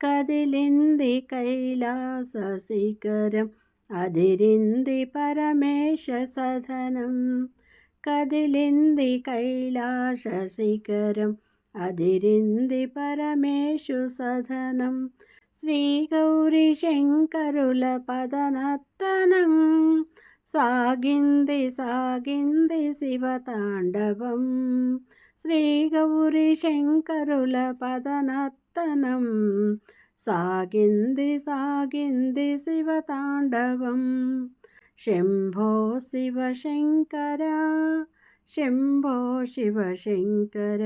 కదిలింది కైలాస శిఖరం అదిరింది పరమేశ సదనం. కదిలింది కైలాస శిఖరం అదిరింది పరమేశు సదనం. శ్రీ గౌరీ శంకరుల పదనత్తనం సాగింది సాగింది శివతాండవం శ్రీ గౌరీ శంకరుల పదనత్తనం సాగింది సాగింది శివతాండవం శంభో శివశంకర శంభో శివశంకర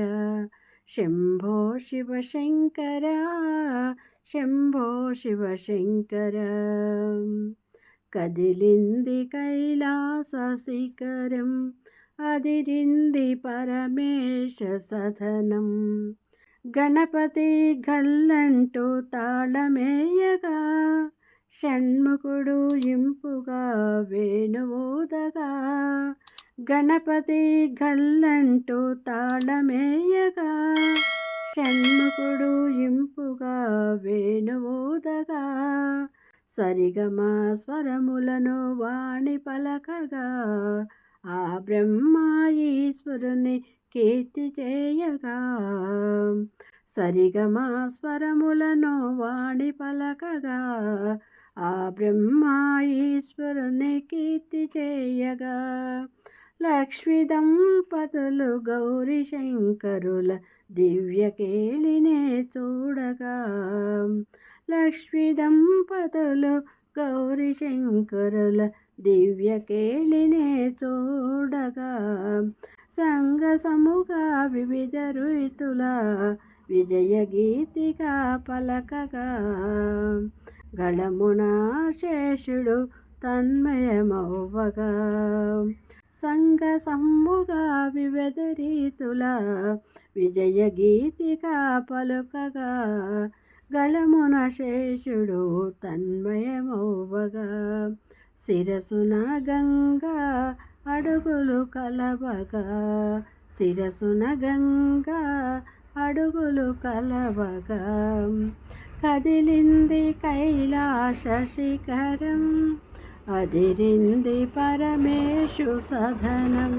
శంభో శివశంకర శంభో శివశంకర కదిలింది కైలాస శిఖరం అదిరింది పరమేశ సధనం గణపతి గల్లంటూ తాళమేయగా షణ్ముఖుడు ఇంపుగా వేణువోదగా. గణపతి గల్లంటూ తాళమేయగా షణ్ముఖుడు ఇంపుగా వేణువోదగా. సరిగమా స్వరములను వాణి పలకగా ఆ బ్రహ్మ ఈశ్వరుని కీర్తి చేయగా. సరిగమా స్వరములను వాణి పలకగా. ఆ బ్రహ్మ ఈశ్వరుని కీర్తి చేయగా. లక్ష్మీ దంపతులు గౌరీ శంకరుల దివ్య కేళినే చూడగా. లక్ష్మీ దంపతులు గౌరీ శంకరుల దివ్యకేళినే చూడగా సంగ సముగా వివిధ ఋతుల విజయ గీతిగా పలకగా. గళమున శేషుడు తన్మయమవ్వగా సంగ సమ్ముగా వివిధ రీతుల విజయ గీతిగా పలుకగా. గళమున శేషుడు తన్మయమవ్వగా శిరసున గంగా అడుగులు కలవగా శిరసున గంగా అడుగులు కలవగా కదిలింది కైలాస శిఖరం అదిరింది పరమేశు సదనం.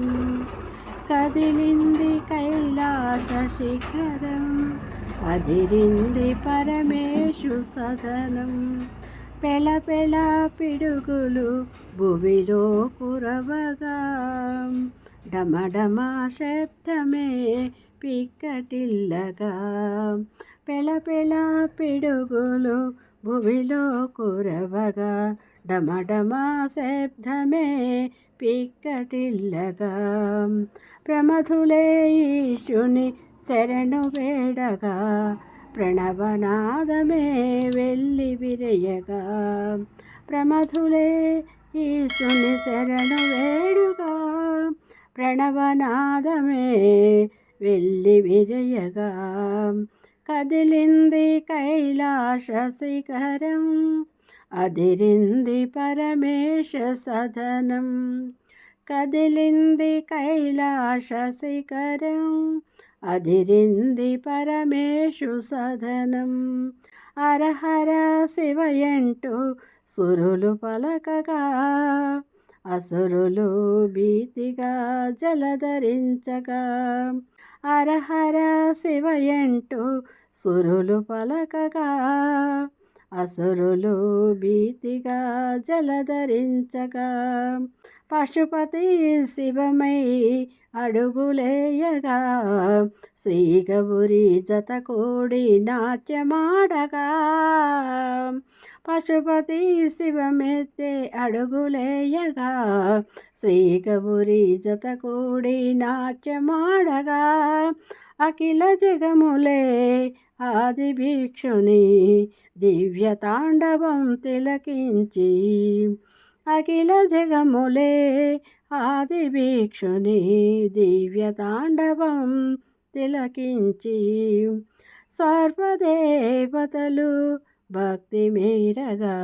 కదిలింది కైలాస శిఖరం అదిరింది పరమేశు సదనం. పెళ పెళ పిడుగులు భువిలో కురవగా. డమడమ శబ్దమే పిక్కటిల్లగా. పెళ పెళ పిడుగులు భువిలో కురవగా. డమడమ శబ్దమే పిక్కటిల్లగా. ప్రమథులే ఈశుని శరణు వేడగా. ప్రణవనాదమే వెళ్ళి విరయగా ప్రమధులే ఈశుని శరణు వేడుగా ప్రణవనాదమే వెళ్ళి విరయగా కదిలింది కైలాస శిఖరం అదిరింది పరమేశ సదనం కదిలింది అధిరింది పరమేశు సదనం అరహర శివయంటూ సురులు పలకగా అసురులు భీతిగా జలధరించగా. అరహర శివయంటూ సురులు పలకగా అసురులు భీతిగా జలధరించగా. పశుపతి శివమై అడుగులేయగా శ్రీగౌరి జత కూడి నాట్యమాడగా. పశుపతి శివమెత్తే అడుగులేయగా శ్రీగౌరి జత కూడి నాట్యమాడగా. అఖిల జగములే ఆది భిక్షుని దివ్య తాండవం తిలకించి అఖిల జగములే ఆది భిక్షుని దివ్య తాండవం తిలకించి. సర్వదేవతలు భక్తి మేరగా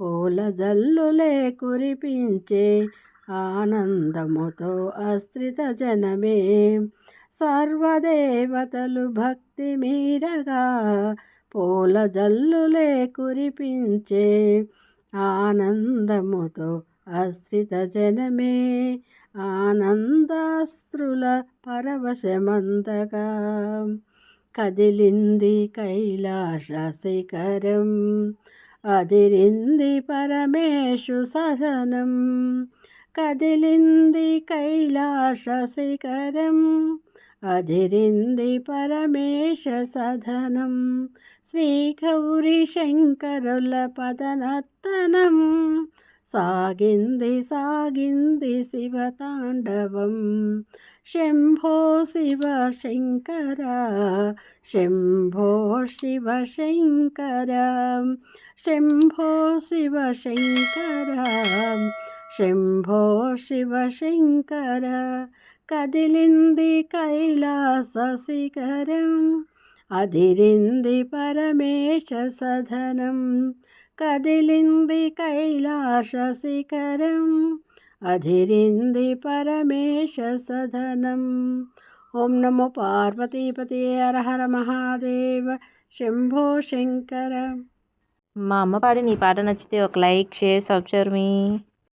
పూల జల్లులే కురిపించే ఆనందముతో అస్త్రిత జనమే. సర్వదేవతలు భక్తి మీరగా పూల జల్లులే కురిపించే ఆనందముతో ఆశ్రిత జనమే ఆనందాశ్రుల పరవశమంతగా కదిలింది కైలాస శిఖరం అదిరింది పరమేశు సహనం కదిలింది కైలాస శిఖరం అధిరింది పరమేశ సధనం శ్రీ గౌరీ శంకరుల పదనత్తనం సాగింది సాగింది శివతాండవం శంభో శివ శంకర శంభో శివ శంకర శంభో శివ శంకర శంభో శివ శంకర కదిలింది కైలాస శిఖరం అదిరింది పరమేశ సధనం కదిలింది కైలాస శిఖరం అధిరింది పరమేశ సధనం ఓం నమో పార్వతీపతి హర మహాదేవ శంభో శంకర. మా అమ్మ పాడిన ఈ పాట నచ్చితే ఒక లైక్ షేర్ సబ్స్క్రైబ్ మీ